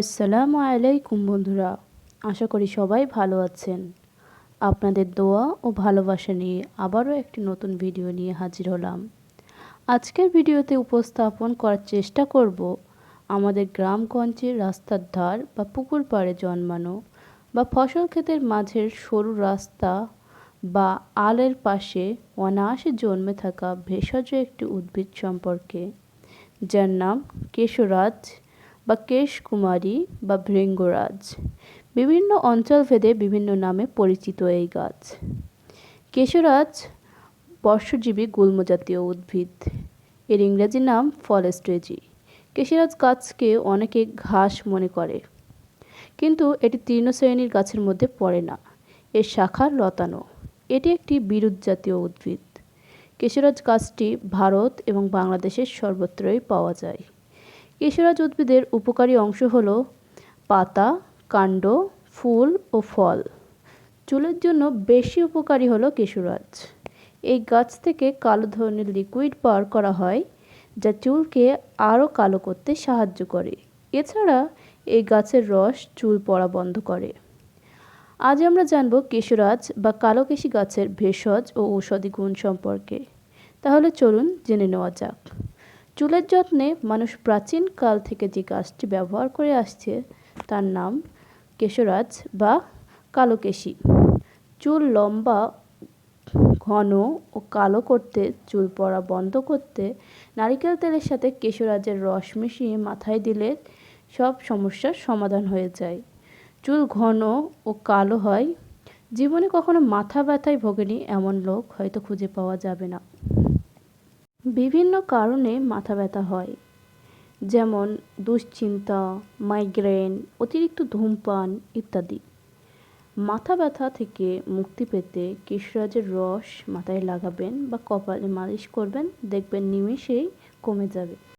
আসসালামু আলাইকুম বন্ধুরা, আশা করি সবাই ভালো আছেন। আপনাদের দোয়া ও ভালোবাসা নিয়ে আবারও একটি নতুন ভিডিও নিয়ে হাজির হলাম। আজকের ভিডিওতে উপস্থাপন করার চেষ্টা করব আমাদের গ্রামগঞ্জের রাস্তার ধার বা পুকুর পাড়ে জন্মানো বা ফসল ক্ষেতের মাঝের সরু রাস্তা বা আলের পাশে অনায়াসে জন্মে থাকা ভেষজ একটি উদ্ভিদ সম্পর্কে, যার নাম কেশরাজ বা কেশকুমারী বা ভৃঙ্গরাজ। বিভিন্ন অঞ্চলভেদে বিভিন্ন নামে পরিচিত এই গাছ। কেশরাজ বর্ষজীবী গুল্মজাতীয় উদ্ভিদ। এর ইংরেজি নাম ফলেস্ট্রেজি। কেশরাজ গাছকে অনেকে ঘাস মনে করে, কিন্তু এটি তৃণশ্রেণীর গাছের মধ্যে পড়ে না। এর শাখা লতানো। এটি একটি বিরুৎ জাতীয় উদ্ভিদ। কেশরাজ গাছটি ভারত এবং বাংলাদেশের সর্বত্রই পাওয়া যায়। কেশরাজ উদ্ভিদের উপকারী অংশ হল পাতা, কাণ্ড, ফুল ও ফল। চুলের জন্য বেশি উপকারী হলো কেশরাজ। এই গাছ থেকে কালো ধরনের লিকুইড বার করা হয়, যা চুলকে আরও কালো করতে সাহায্য করে। এছাড়া এই গাছের রস চুল পড়া বন্ধ করে। আজ আমরা জানব কেশরাজ বা কালোকেশী গাছের ভেষজ ও ঔষধি গুণ সম্পর্কে। তাহলে চলুন জেনে নেওয়া যাক। চুলের যত্নে মানুষ প্রাচীন কাল থেকে যে গাছটি ব্যবহার করে আসছে, তার নাম কেশরাজ বা কালোকেশী। চুল লম্বা, ঘন ও কালো করতে, চুল পড়া বন্ধ করতে, নারিকেল তেলের সাথে কেশরাজের রস মিশিয়ে মাথায় দিলে সব সমস্যার সমাধান হয়ে যায়। চুল ঘন ও কালো হয়। জীবনে কখনো মাথা ব্যথায় ভোগেনি এমন লোক হয়তো খুঁজে পাওয়া যাবে না। বিভিন্ন কারণে মাথা ব্যথা হয়। যেমন দুশ্চিন্তা, মাইগ্রেন, অতিরিক্ত ধূমপান ইত্যাদি। মাথা ব্যথা থেকে মুক্তি পেতে কেশরাজের রস মাথায় লাগাবেন বা কপালে মালিশ করবেন, দেখবেন নিমেষেই কমে যাবে।